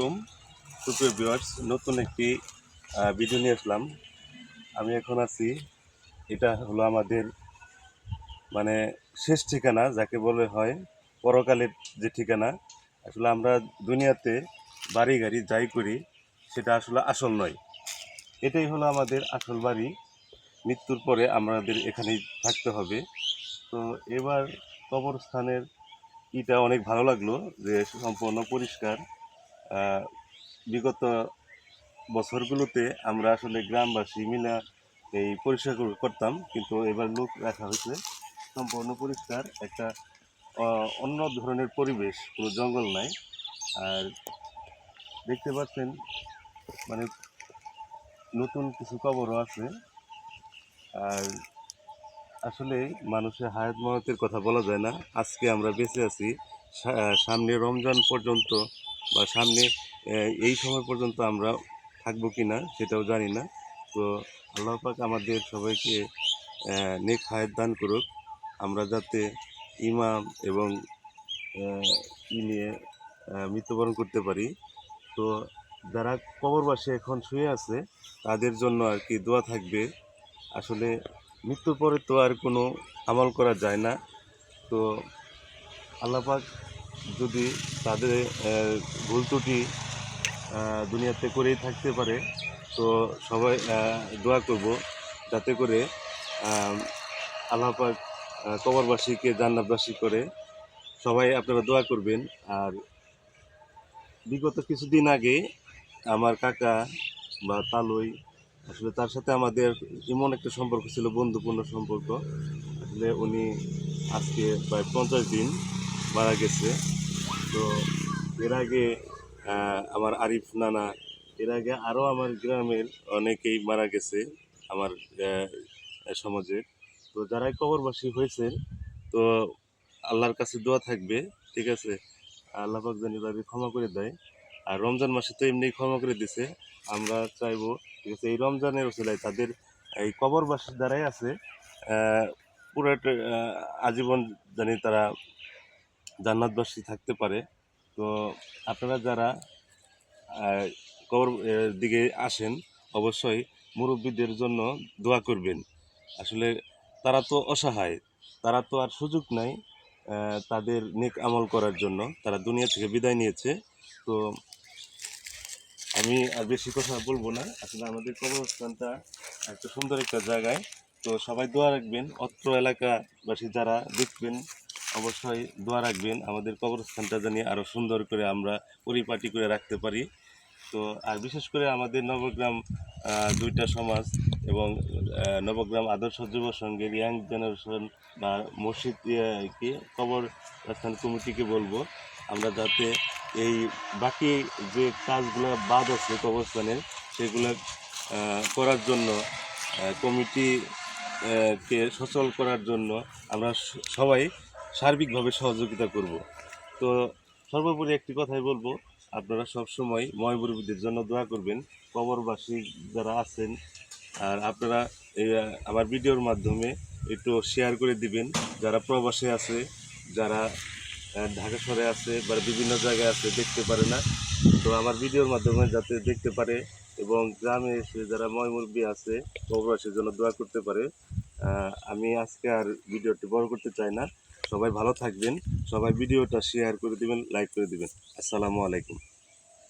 আলাইকুম। সুপ্রিয় ভিউয়ার্স নতুন একটি ভিডিও নিয়ে আসলাম। আমি এখন আছি, এটা হলো আমাদের মানে শেষ ঠিকানা, যাকে বলে হয় পরকালের যে ঠিকানা। আসলে আমরা দুনিয়াতে বাড়ি গাড়ি যাই করি, সেটা আসলে আসল নয়। এটাই হলো আমাদের আসল বাড়ি। মৃত্যুর পরে আমাদের এখানেই থাকতে হবে। তো এবার কবরস্থানের ইটা অনেক ভালো লাগল, যে সম্পূর্ণ পরিষ্কার। বিগত বছরগুলোতে আমরা আসলে গ্রামবাসী মিলে এই পরিষ্কার কর- করতাম, কিন্তু এবার লোক রাখা হয়েছে। সম্পূর্ণ পরিষ্কার, একটা অন্য ধরনের পরিবেশ, কোনো জঙ্গল নাই। আর দেখতে পাচ্ছেন মানে নতুন কিছু কবরও আছে। আর আসলে মানুষের হায়াত মহাতের কথা বলা যায় না। আজকে আমরা বেঁচে আছি সামনে রমজান পর্যন্ত বা সামনে এই সময় পর্যন্ত আমরা থাকব কি না সেটাও জানি না। তো আল্লাহ পাক আমাদের সবাইকে নেক হায়াত দান করুক। আমরা যাতে ইমাম এবং ই নিয়ে মৃত্যুবরণ করতে পারি। তো যারা কবরবাসী এখন শুয়ে আছে, তাদের জন্য আর কি দোয়া থাকবে। আসলে মৃত্যুর পরে তো আর কোনো আমল করা যায় না। তো আল্লাপাক যদি তাদের ভুল ত্রুটি দুনিয়াতে করেই থাকতে পারে, তো সবাই দোয়া করব যাতে করে আল্লাপাক কবরবাসীকে জান্নাতবাসী করে। সবাই আপনারা দোয়া করবেন। আর বিগত কিছুদিন আগে আমার কাকা বা তালুই, আসলে তার সাথে আমাদের এমন একটা সম্পর্ক ছিল, বন্ধুপূর্ণ সম্পর্ক। আসলে উনি আজকে প্রায় পঞ্চাশ দিন মারা গেছে। তো এর আগে আমার আরিফ নানা, এর আগে আরও আমার গ্রামের অনেকেই মারা গেছে আমার সমাজে। তো যারাই কবরবাসী হয়েছে তো আল্লাহর কাছে দোয়া থাকবে, ঠিক আছে? আল্লাহ পাক জানি তাদের ক্ষমা করে দেয়। আর রমজান মাসে তো এমনি ক্ষমা করে দিছে। আমরা চাইব, ঠিক আছে, এই রমজানের ওসিলায় তাদের এই কবরবাসী দ্বারাই আছে পুরোটা আজীবন জানি তারা জান্নাতবাসী থাকতে পারে। তো আপনারা যারা কবর দিকে আসেন, অবশ্যই মুরব্বীদের জন্য দোয়া করবেন। আসলে তারা তো অসহায়, তারা তো আর সুযোগ নাই তাদের নেক আমল করার জন্য। তারা দুনিয়া থেকে বিদায় নিয়েছে। তো আমি আর বেশি কথা বলব না। আসলে আমাদের কবরস্থানটা একটা সুন্দর একটা জায়গায়। তো সবাই দোয়া রাখবেন। অত্র এলাকাবাসী যারা দেখবেন অবশ্যই দোয়া রাখবেন, আমাদের কবরস্থানটা জানি আরও সুন্দর করে আমরা পরিপাটি করে রাখতে পারি। তো, আর বিশেষ করে আমাদের নবগ্রাম দুইটা সমাজ এবং নবগ্রাম আদর্শ যুব সংঘের ইয়াং জেনারেশন বা মসজিদ ইয়ে কবর স্থান কমিটিকে বলব, আমরা যাতে এই বাকি যে কাজগুলো বাদ আছে কবরস্থানের, সেগুলো করার জন্য কমিটি কে সচল করার জন্য আমরা সবাই সার্বিকভাবে সহযোগিতা করব। তো সর্বোপরি একটি কথাই বলব, আপনারা সব সময় ময়মুরব্বীদের জন্য দোয়া করবেন, কবরবাসী যারা আছেন, আর আপনারা আমার ভিডিওর মাধ্যমে একটু শেয়ার করে দিবেন, যারা প্রবাসে আছে, যারা ঢাকা শহরে আছে বা বিভিন্ন জায়গায় আছে, দেখতে পারে না। তো আমার ভিডিওর মাধ্যমে যাতে দেখতে পারে এবং গ্রামে এসে যারা ময়মুরব্বী আছে, কবরবাসীর জন্য দোয়া করতে পারে আমি আজকে আর ভিডিওটি বড় করতে চাই না। সবাই ভালো থাকবেন। সবাই ভিডিওটা শেয়ার করে দিবেন লাইক করে দিবেন। আসসালামু আলাইকুম।